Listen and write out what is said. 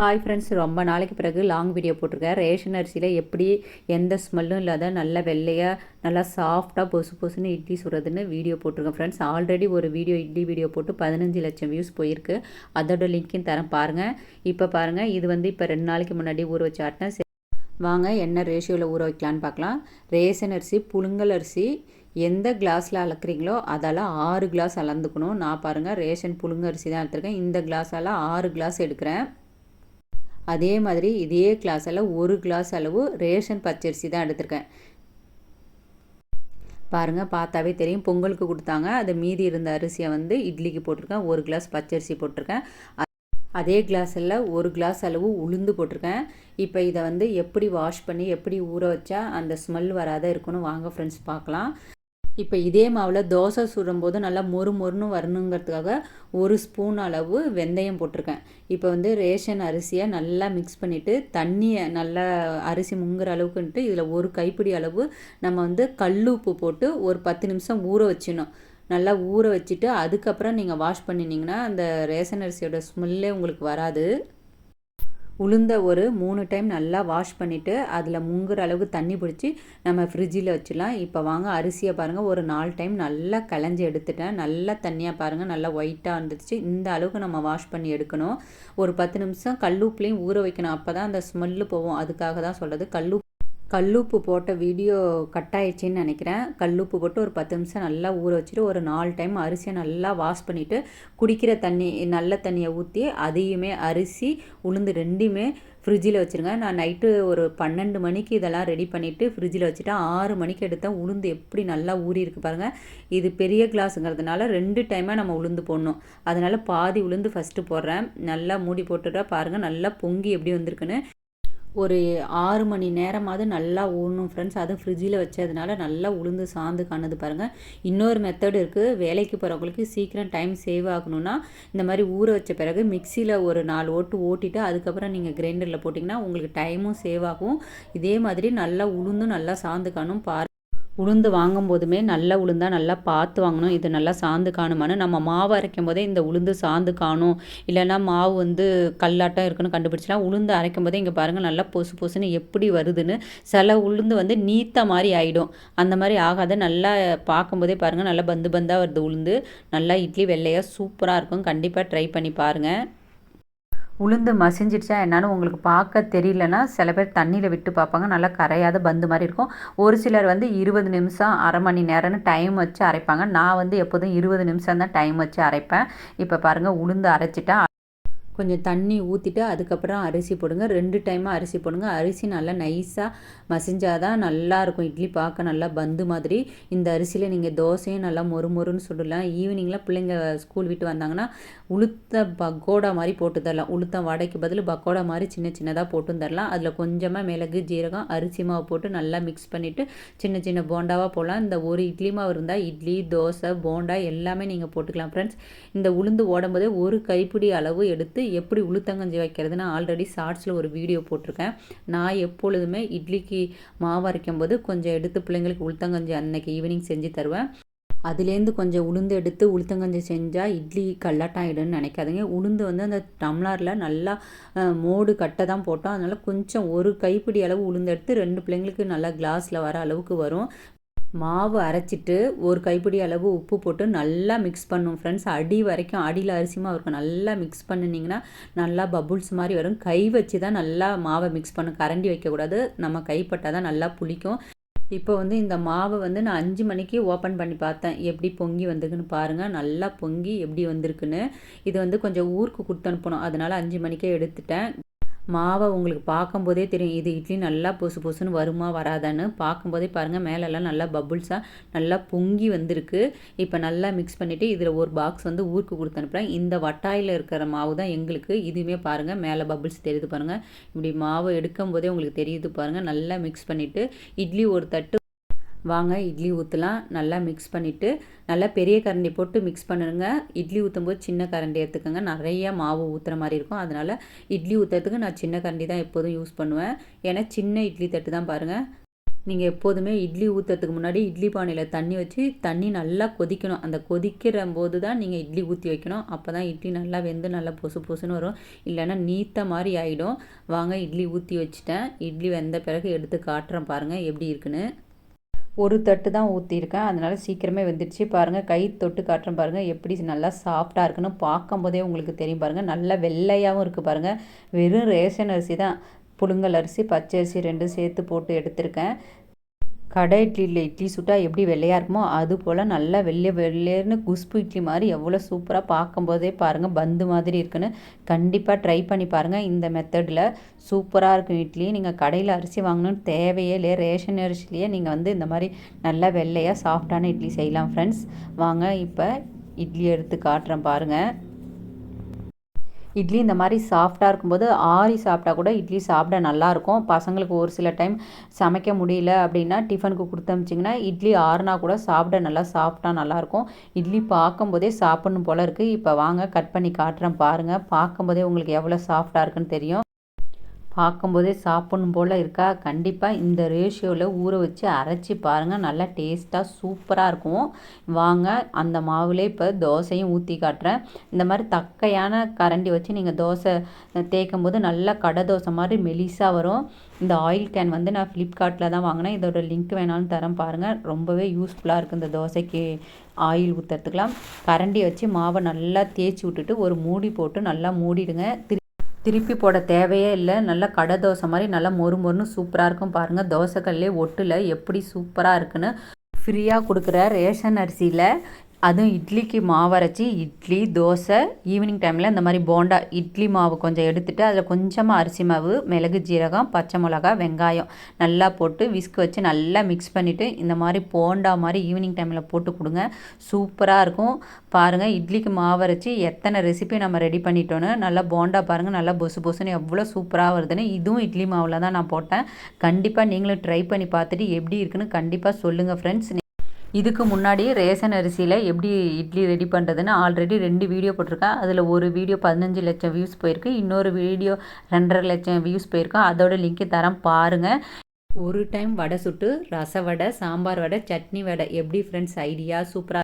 Hi friends ரொம்ப நாளைக்கு பிறகு லாங் வீடியோ போட்டிருக்கேன். ரேஷன் அரிசியில் எப்படி எந்த ஸ்மெல்லும் இல்லாத நல்ல வெள்ளையாக நல்லா சாஃப்டாக பொசு பொசுன்னு இட்லி சுடுறதுன்னு வீடியோ போட்டிருக்கேன் ஃப்ரெண்ட்ஸ் ஆல்ரெடி ஒரு வீடியோ இட்லி வீடியோ போட்டு பதினஞ்சு லட்சம் வியூஸ் போயிருக்கு. அதோட லிங்க்கையும் தரேன் பாருங்கள் இப்போ பாருங்கள் இது வந்து இப்போ ரெண்டு நாளைக்கு முன்னாடி ஊற வச்சு ஆட்டினேன் வாங்க என்ன ரேஷியோவில் ஊற வைக்கலான்னு பார்க்கலாம். ரேஷன் அரிசி புழுங்கல் அரிசி எந்த கிளாஸில் அளக்குறீங்களோ அதால் ஆறு கிளாஸ் அளந்துக்கணும். நான் பாருங்கள் ரேஷன் புழுங்க அரிசி தான் எடுத்துருக்கேன். இந்த கிளாஸால் ஆறு கிளாஸ் எடுக்கிறேன். அதே மாதிரி இதே கிளாஸ் அளவு ஒரு கிளாஸ் அளவு ரேஷன் பச்சரிசி தான் எடுத்திருக்கேன். பாருங்கள் பார்த்தாவே தெரியும். பொங்கலுக்கு கொடுத்தாங்க. அது மீதி இருந்த அரிசியை வந்து இட்லிக்கு போட்டிருக்கேன். ஒரு கிளாஸ் பச்சரிசி போட்டிருக்கேன். அதே கிளாஸில் ஒரு கிளாஸ் அளவு உளுந்து போட்டிருக்கேன். இப்போ இதை வந்து எப்படி வாஷ் பண்ணி எப்படி ஊற வச்சா அந்த ஸ்மெல் வராத இருக்கணும் வாங்க ஃப்ரெண்ட்ஸ் பார்க்கலாம். இப்போ இதே மாவில் தோசை சுடும்போது நல்லா மொறு மொறுன்னு வரணுங்கிறதுக்காக ஒரு ஸ்பூன் அளவு வெந்தயம் போட்டிருக்கேன். இப்போ வந்து ரேஷன் அரிசியை நல்லா மிக்ஸ் பண்ணிவிட்டு தண்ணியை நல்லா அரிசி முங்குற அளவுக்குன்ட்டு இதில் ஒரு கைப்பிடி அளவு நம்ம வந்து கல் உப்பு போட்டு ஒரு பத்து நிமிஷம் ஊற வச்சிடணும். நல்லா ஊற வச்சுட்டு அதுக்கப்புறம் நீங்கள் வாஷ் பண்ணினீங்கன்னா அந்த ரேஷன் அரிசியோட ஸ்மெல்லே உங்களுக்கு வராது. உளுந்த ஒரு மூணு டைம் நல்லா வாஷ் பண்ணிவிட்டு அதில் முங்குற அளவுக்கு தண்ணி பிடிச்சி நம்ம ஃப்ரிட்ஜில் வச்சிடலாம். இப்போ வாங்க அரிசியை பாருங்கள் ஒரு நாலு டைம் நல்லா களைஞ்சி எடுத்துட்டேன். நல்லா தண்ணியாக பாருங்கள் நல்லா ஒயிட்டாக இருந்துச்சு. இந்த அளவுக்கு நம்ம வாஷ் பண்ணி எடுக்கணும். ஒரு பத்து நிமிஷம் கல்லுப்புலேயும் ஊற வைக்கணும். அப்போ தான் அந்த ஸ்மெல்லு போகும். அதுக்காக தான் சொல்கிறது கல்லு கல்லுப்பு போட்ட வீடியோ கட் ஆயிடுச்சின்னு நினைக்கிறேன். கல்லுப்பு போட்டு ஒரு பத்து நிமிஷம் நல்லா ஊற வச்சுட்டு ஒரு நாலு டைம் அரிசியை நல்லா வாஷ் பண்ணிவிட்டு குடிக்கிற தண்ணி நல்ல தண்ணியை ஊற்றி அதையுமே அரிசி உளுந்து ரெண்டுமே ஃப்ரிட்ஜில் வச்சுருங்க. நான் நைட்டு ஒரு பன்னெண்டு மணிக்கு இதெல்லாம் ரெடி பண்ணிவிட்டு ஃப்ரிட்ஜில் வச்சுட்டேன் ஆறு மணிக்கு எடுத்தால் உளுந்து எப்படி நல்லா ஊறி இருக்கு பாருங்கள் இது பெரிய கிளாஸுங்கிறதுனால ரெண்டு டைமாக நம்ம உளுந்து போடணும். அதனால் பாதி உளுந்து ஃபஸ்ட்டு போடுறேன். நல்லா மூடி போட்டுட்டா பாருங்கள் நல்லா பொங்கி எப்படி வந்திருக்குன்னு. ஒரு ஆறு மணி நேரமாவது நல்லா ஊறணும் ஃப்ரெண்ட்ஸ் அதுவும் ஃப்ரிட்ஜில் வச்சதுனால நல்லா உளுந்து சாந்து காணுது பாருங்கள் இன்னொரு மெத்தட் இருக்குது வேலைக்கு போகிறவங்களுக்கு சீக்கிரம் டைம் சேவ் ஆகணும்னா இந்த மாதிரி ஊற வச்ச பிறகு மிக்சியில் ஒரு நாலு ஓட்டு ஓட்டிட்டு அதுக்கப்புறம் நீங்கள் கிரைண்டரில் போட்டிங்கன்னா உங்களுக்கு டைமும் சேவ் ஆகும். இதே மாதிரி நல்லா உளுந்தும் நல்லா சாந்து காணும். பாரு உளுந்து வாங்கும் போதுமே நல்ல உளுந்தாக நல்லா பார்த்து வாங்கணும். இது நல்லா சாந்து காணுமான்னு நம்ம மாவு அரைக்கும் போதே இந்த உளுந்து சாந்து காணும். இல்லைன்னா மாவு வந்து கல்லாட்டம் இருக்குன்னு கண்டுபிடிச்சலாம் உளுந்து அரைக்கும் போதே இங்கே பாருங்கள் நல்லா பொசு பொசுன்னு எப்படி வருதுன்னு சில உளுந்து வந்து நீத்த மாதிரி ஆகிடும் அந்த மாதிரி ஆகாத. நல்லா பார்க்கும்போதே பாருங்கள் நல்லா பந்து பந்தாக வருது உளுந்து. நல்லா இட்லி வெள்ளையாக சூப்பராக இருக்கும். கண்டிப்பாக ட்ரை பண்ணி பாருங்கள் உளுந்து மசிஞ்சிடுச்சா என்னன்னு உங்களுக்கு பார்க்க தெரியலனா சில பேர் தண்ணியில் விட்டு பார்ப்பாங்க. நல்லா கரையாத பந்து மாதிரி இருக்கும். ஒரு சிலர் வந்து இருபது நிமிஷம் அரை மணி நேரம்னு டைம் வச்சு அரைப்பாங்க. நான் வந்து எப்போதும் இருபது நிமிஷம் தான் டைம் வச்சு அரைப்பேன். இப்போ பாருங்கள் உளுந்து அரைச்சிட்டா கொஞ்சம் தண்ணி ஊற்றிட்டு அதுக்கப்புறம் அரிசி போடுங்க. ரெண்டு டைமாக அரிசி போடுங்க. அரிசி நல்லா நைஸாக மசிஞ்சாதான் தான் நல்லாயிருக்கும் இட்லி பார்க்க நல்லா பந்து மாதிரி. இந்த அரிசியில் நீங்கள் தோசையும் நல்லா மொறு மொறுன்னு சுடலாம். ஈவினிங்கில் பிள்ளைங்க ஸ்கூல் விட்டு வந்தாங்கன்னா உளுத்த பக்கோடா மாதிரி போட்டு தரலாம். உளுத்தம் வடைக்கு பதில் பக்கோடா மாதிரி சின்ன சின்னதாக போட்டு தரலாம். அதில் கொஞ்சமாக மிளகு ஜீரகம் அரிசி மாவு போட்டு நல்லா மிக்ஸ் பண்ணிவிட்டு சின்ன சின்ன போண்டாவாக போடலாம். இந்த ஒரு இட்லி மாவு இருந்தால் இட்லி தோசை போண்டா எல்லாமே நீங்கள் போட்டுக்கலாம் ஃப்ரெண்ட்ஸ் இந்த உளுந்து ஓடும்போதே ஒரு கைப்பிடி அளவு எடுத்து எப்படி உளுத்தங்கஞ்சி வைக்கிறதுன்னு ஆல்ரெடி ஷார்ட்ஸில் ஒரு வீடியோ போட்டிருக்கேன். நான் எப்பொழுதுமே இட்லிக்கு மாவு அரைக்கும் போது கொஞ்சம் எடுத்து பிள்ளைங்களுக்கு உளுத்தங்கஞ்சி அன்னைக்கு ஈவினிங் செஞ்சு தருவேன். அதுலேருந்து கொஞ்சம் உளுந்து எடுத்து உளுத்தங்கஞ்சி செஞ்சால் இட்லி கல்லாட்டாயிடும்னு நினைக்காதீங்க. உளுந்து வந்து அந்த டம்ளாரில் நல்லா மோடு கட்டை தான் போட்டோம். அதனால் கொஞ்சம் ஒரு கைப்பிடி அளவு உளுந்து எடுத்து ரெண்டு பிள்ளைங்களுக்கு நல்லா கிளாஸில் வர அளவுக்கு வரும். மாவு அரைச்சிட்டு ஒரு கைப்பிடி அளவு உப்பு போட்டு நல்லா மிக்ஸ் பண்ணும் ஃப்ரெண்ட்ஸ் அடி வரைக்கும் அடியில் அரிசி மாவு இருக்கும். நல்லா மிக்ஸ் பண்ணினீங்கன்னா நல்லா பபுள்ஸ் மாதிரி வரும். கை வச்சு தான் நல்லா மாவை மிக்ஸ் பண்ணும் கரண்டி வைக்கக்கூடாது. நம்ம கைப்பட்டால் தான் நல்லா புளிக்கும். இப்போ வந்து இந்த மாவை வந்து நான் அஞ்சு மணிக்கு ஓப்பன் பண்ணி பார்த்தேன். எப்படி பொங்கி வந்திருக்குன்னு பாருங்கள் நல்லா பொங்கி எப்படி வந்திருக்குன்னு. இது வந்து கொஞ்சம் ஊருக்கு கொடுத்து அனுப்பணும். அதனால் அஞ்சு மணிக்கே எடுத்துட்டேன். மாவை உங்களுக்கு பார்க்கும்போதே தெரியும் இது இட்லி நல்லா பொசு பொசுன்னு வருமா வராதான்னு. பார்க்கும்போதே பாருங்கள் மேலெல்லாம் நல்லா பபுள்ஸாக நல்லா பொங்கி வந்திருக்கு. இப்போ நல்லா மிக்ஸ் பண்ணிவிட்டு இதில் ஒரு பாக்ஸ் வந்து ஊருக்கு கொடுத்து அனுப்புகிறேன் இந்த வட்டாயில் இருக்கிற மாவு தான் எங்களுக்கு. இதுவுமே பாருங்கள் மேலே பபுள்ஸ் தெரியுது பாருங்கள் இப்படி மாவு எடுக்கும் போதே உங்களுக்கு தெரியுது பாருங்கள் நல்லா மிக்ஸ் பண்ணிவிட்டு இட்லி ஒரு தட்டு வாங்க இட்லி ஊற்றலாம் நல்லா மிக்ஸ் பண்ணிவிட்டு நல்லா பெரிய கரண்டி போட்டு மிக்ஸ் பண்ணுங்க. இட்லி ஊற்றும் போது சின்ன கரண்டி எடுத்துக்கோங்க. நிறைய மாவு ஊற்றுற மாதிரி இருக்கும். அதனால் இட்லி ஊற்றுறதுக்கு நான் சின்ன கரண்டி தான் எப்போதும் யூஸ் பண்ணுவேன். ஏன்னா சின்ன இட்லி தட்டு தான் பாருங்கள் நீங்கள் எப்போதுமே இட்லி ஊற்றுறதுக்கு முன்னாடி இட்லி பானையில் தண்ணி வச்சு தண்ணி நல்லா கொதிக்கணும். அந்த கொதிக்கிற போது தான் நீங்கள் இட்லி ஊற்றி வைக்கணும். அப்போ தான் இட்லி நல்லா வெந்து நல்லா பொசு பொசுன்னு வரும். இல்லைன்னா நீத்த மாதிரி ஆகிடும் வாங்க இட்லி ஊற்றி வச்சுட்டேன். இட்லி வெந்த பிறகு எடுத்து காட்டுறேன் பாருங்கள் எப்படி இருக்குன்னு. ஒரு தட்டு தான் ஊற்றிருக்கேன் அதனால் சீக்கிரமே வெந்துடுச்சு. பாருங்கள் கை தொட்டு காட்டுறேன் பாருங்கள் எப்படி நல்லா சாஃப்டாக இருக்குன்னு பார்க்கும்போதே உங்களுக்கு தெரியும் பாருங்கள் நல்லா வெள்ளையாகவும் இருக்குது பாருங்கள் வெறும் ரேஷன் அரிசி தான். புழுங்கல் அரிசி பச்சை அரிசி ரெண்டும் சேர்த்து போட்டு எடுத்திருக்கேன். கடை இட்லியில் இட்லி சுட்டால் எப்படி வெள்ளையாக இருக்குமோ அது போல் நல்லா வெள்ளை வெள்ளையர்னு குஸ்பு இட்லி மாதிரி எவ்வளோ சூப்பராக பார்க்கும்போதே பாருங்கள் பந்து மாதிரி இருக்குன்னு கண்டிப்பாக ட்ரை பண்ணி பாருங்கள் இந்த மெத்தடில் சூப்பராக இருக்கும் இட்லி. நீங்கள் கடையில் அரிசி வாங்கணும்னு தேவையே இல்லையே ரேஷன் அரிசிலேயே நீங்கள் வந்து இந்த மாதிரி நல்லா வெள்ளையாக சாஃப்டான இட்லி செய்யலாம் ஃப்ரெண்ட்ஸ் வாங்க இப்போ இட்லி எடுத்து காட்டுறேன் பாருங்கள் இட்லி இந்த மாதிரி சாஃப்டாக இருக்கும்போது ஆறி சாப்பிட்டா கூட இட்லி சாப்பிட நல்லாயிருக்கும். பசங்களுக்கு ஒரு சில டைம் சமைக்க முடியல அப்படின்னா டிஃபனுக்கு கொடுத்தமிச்சிங்கன்னா இட்லி ஆறுனா கூட சாப்பிட நல்லா சாஃப்டாக நல்லாயிருக்கும். இட்லி பார்க்கும்போதே சாப்பிட்ணும் போல் இருக்குது இப்போ வாங்க கட் பண்ணி காட்டுறேன் பாருங்கள் பார்க்கும்போதே உங்களுக்கு எவ்வளோ சாஃப்டாக இருக்குன்னு தெரியும். பார்க்கும்போதே சாப்பிட்ணும் போல் இருக்கா? கண்டிப்பாக இந்த ரேஷியோவில் ஊற வச்சு அரைச்சி பாருங்கள் நல்லா டேஸ்ட்டாக சூப்பராக இருக்கும். வாங்க அந்த மாவுலே இப்போ தோசையும் ஊற்றி காட்டுறேன். இந்த மாதிரி தக்கையான கரண்டி வச்சு நீங்கள் தோசை தேய்க்கும் போது நல்லா கடை தோசை மாதிரி மெலிசாக வரும். இந்த ஆயில் கேன் வந்து நான் ஃப்ளிப்கார்ட்டில் தான் வாங்கினேன். இதோட லிங்க் வேணாலும் தரேன் பாருங்கள் ரொம்பவே யூஸ்ஃபுல்லாக இருக்குது இந்த தோசைக்கு ஆயில் ஊற்றுறதுக்கெலாம் கரண்டி வச்சு மாவை நல்லா தேய்ச்சி விட்டுட்டு ஒரு மூடி போட்டு நல்லா மூடிடுங்க. திருப்பி போட தேவையே இல்லை. நல்லா கடை தோசை மாதிரி நல்லா மொறு மொறுன்னு சூப்பராக இருக்கும் பாருங்கள் தோசைக்கல்லே ஒட்டில் எப்படி சூப்பராக இருக்குன்னு ஃப்ரீயாக கொடுக்குற ரேஷன் அரிசியில். அதுவும் இட்லிக்கு மாவு அரைச்சி இட்லி தோசை ஈவினிங் டைமில் இந்த மாதிரி போண்டா இட்லி மாவு கொஞ்சம் எடுத்துகிட்டு அதில் கொஞ்சமாக அரிசி மாவு மிளகு ஜீரகம் பச்சை மிளகா வெங்காயம் நல்லா போட்டு விஸ்க் வச்சு நல்லா மிக்ஸ் பண்ணிவிட்டு இந்த மாதிரி போண்டா மாதிரி ஈவினிங் டைமில் போட்டு கொடுங்க. சூப்பராக இருக்கும். பாருங்கள் இட்லிக்கு மாவு அரைச்சி எத்தனை ரெசிபி நம்ம ரெடி பண்ணிட்டோன்னு நல்லா போண்டா பாருங்கள் நல்லா பொசு பொசுன்னு எவ்வளோ சூப்பராக வருதுன்னு இதுவும் இட்லி மாவில் தான் நான் போட்டேன். கண்டிப்பாக நீங்களும் ட்ரை பண்ணி பார்த்துட்டு எப்படி இருக்குன்னு கண்டிப்பாக சொல்லுங்கள் ஃப்ரெண்ட்ஸ் இதுக்கு முன்னாடி ரேஷன் அரிசியில் எப்படி இட்லி ரெடி பண்ணுறதுன்னு ஆல்ரெடி ரெண்டு வீடியோ போட்டிருக்கேன். அதில் ஒரு வீடியோ பதினஞ்சு லட்சம் வியூஸ் போயிருக்கு. இன்னொரு வீடியோ ரெண்டரை லட்சம் வியூஸ் போயிருக்கோம் அதோட லிங்க்கு தரம் பாருங்கள் ஒரு டைம் வடை சுட்டு ரசவடை சாம்பார் வடை சட்னி வடை. எப்படி ஃப்ரெண்ட்ஸ் ஐடியா சூப்பராக